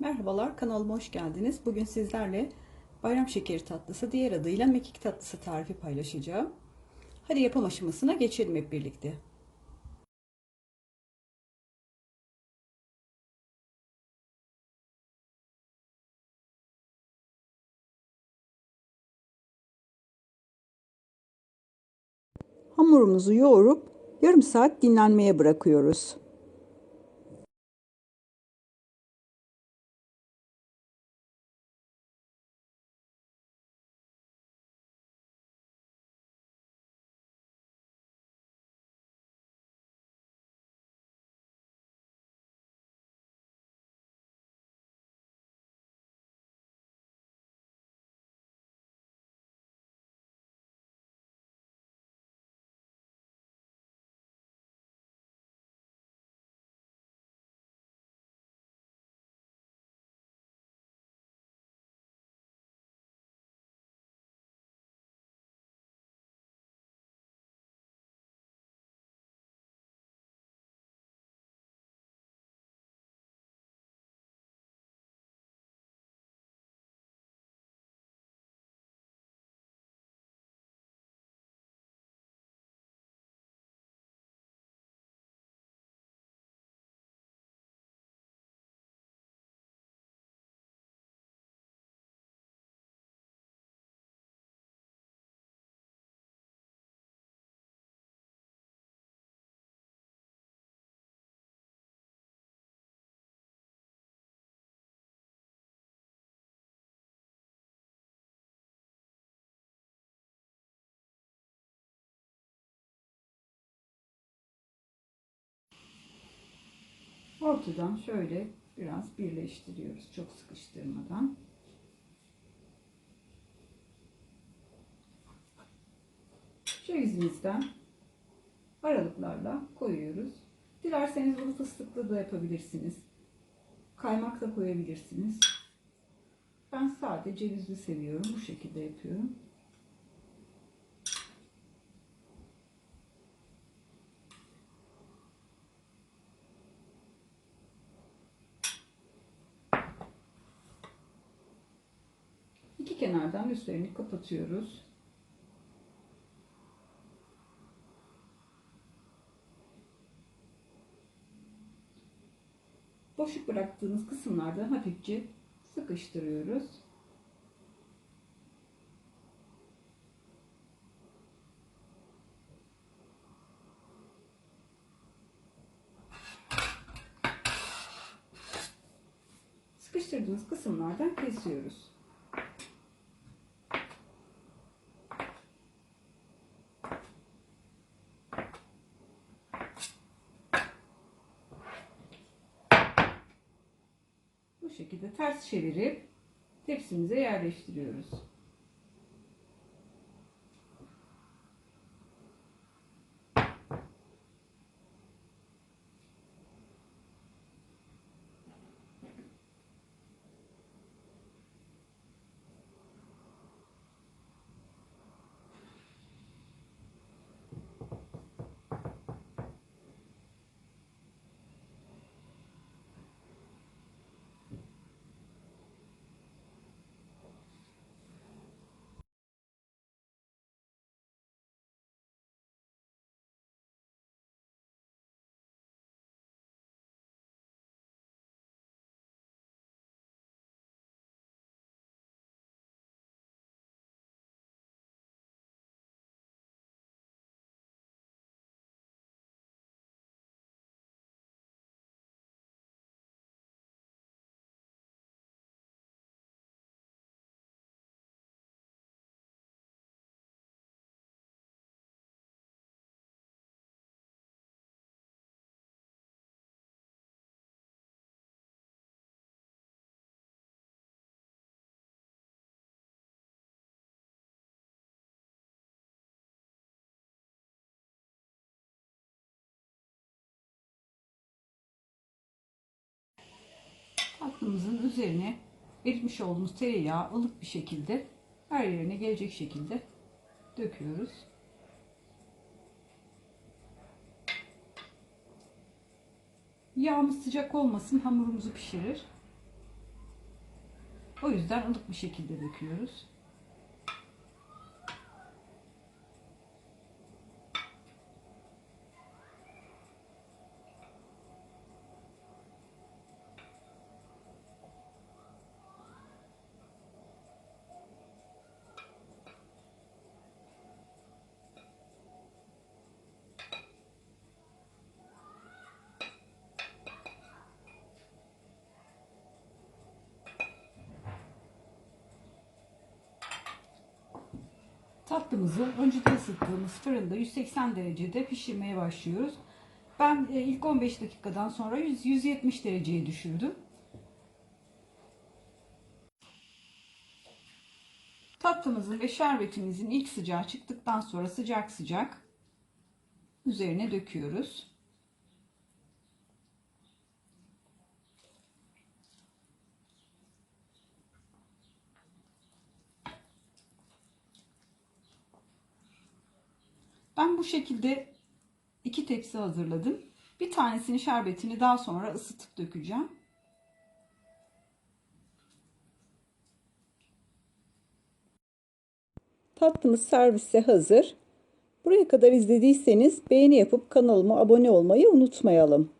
Merhabalar kanalıma hoş geldiniz. Bugün sizlerle bayram şekeri tatlısı diğer adıyla mekik tatlısı tarifi paylaşacağım. Hadi yapım aşamasına geçelim hep birlikte. Hamurumuzu yoğurup yarım saat dinlenmeye bırakıyoruz. Ortadan şöyle biraz birleştiriyoruz çok sıkıştırmadan. Cevizimizden aralıklarla koyuyoruz. Dilerseniz bunu fıstıklı da yapabilirsiniz. Kaymak da koyabilirsiniz. Ben sade cevizli seviyorum. Bu şekilde yapıyorum. İki kenardan üstlerini kapatıyoruz. Boşluk bıraktığınız kısımlarda hafifçe sıkıştırıyoruz. Sıkıştırdığınız kısımlardan kesiyoruz. Bu şekilde ters çevirip tepsimize yerleştiriyoruz. Tatlımızın üzerine eritmiş olduğumuz tereyağı ılık bir şekilde her yerine gelecek şekilde döküyoruz. Yağımız sıcak olmasın hamurumuzu pişirir. O yüzden ılık bir şekilde döküyoruz. Tatlımızı önceden ısıttığımız fırında 180 derecede pişirmeye başlıyoruz. Ben e, ilk 15 dakikadan sonra 100 170 dereceye düşürdüm. Tatlımızın ve şerbetimizin ilk sıcağı çıktıktan sonra sıcak sıcak üzerine döküyoruz. Ben bu şekilde iki tepsi hazırladım. Bir tanesini şerbetini daha sonra ısıtıp dökeceğim. Tatlımız servise hazır. Buraya kadar izlediyseniz beğeni yapıp kanalıma abone olmayı unutmayalım.